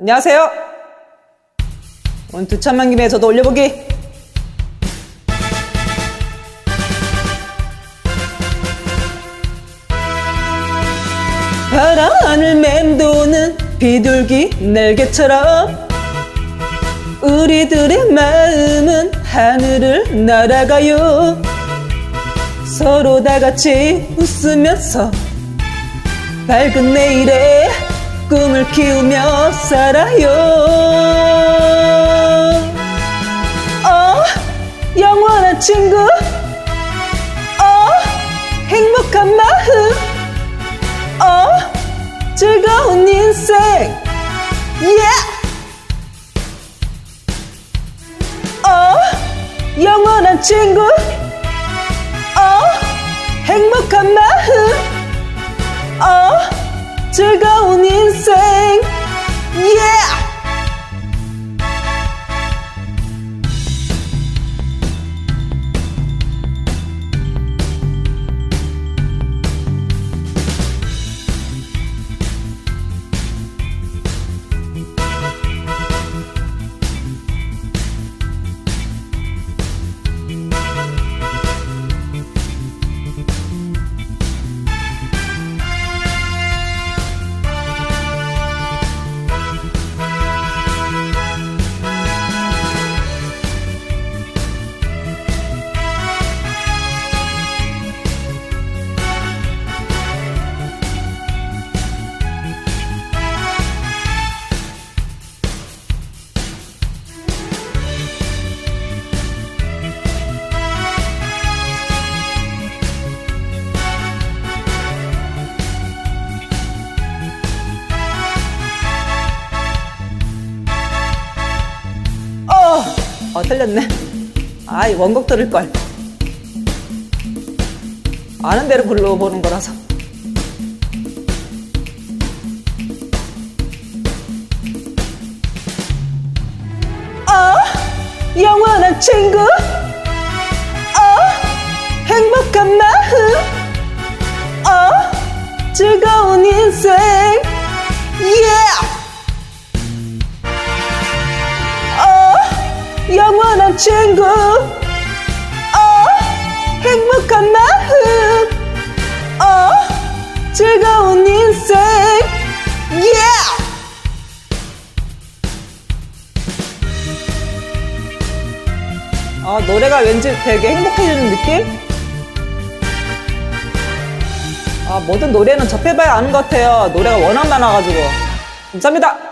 안녕하세요. 오늘 두천만 김에 저도 올려보기. 바람 하늘 맴도는 비둘기 날개처럼 우리들의 마음은 하늘을 날아가요 서로 다 같이 웃으면서 밝은 내일에 꿈을 키우며 살아요. 어, 영원한 친구. 어, 행복한 마음. 어, 즐거운 인생. Yeah! 어, 영원한 친구. 어, 행복한 마음. 어, 즐거운 인생. Yeah! 어, 어, 틀렸네. 아이, 원곡 들을걸. 아는 대로 불러보는 거라서. 어, 영원한 친구. 어, 행복한 마음. 어, 즐거운 인생. Yeah! 친구. 어, 행복한 마음. 어, 즐거운 인생. Yeah! 아, 노래가 왠지 되게 행복해지는 느낌? 아, 모든 노래는 접해봐야 아는 것 같아요. 노래가 워낙 많아가지고. 감사합니다.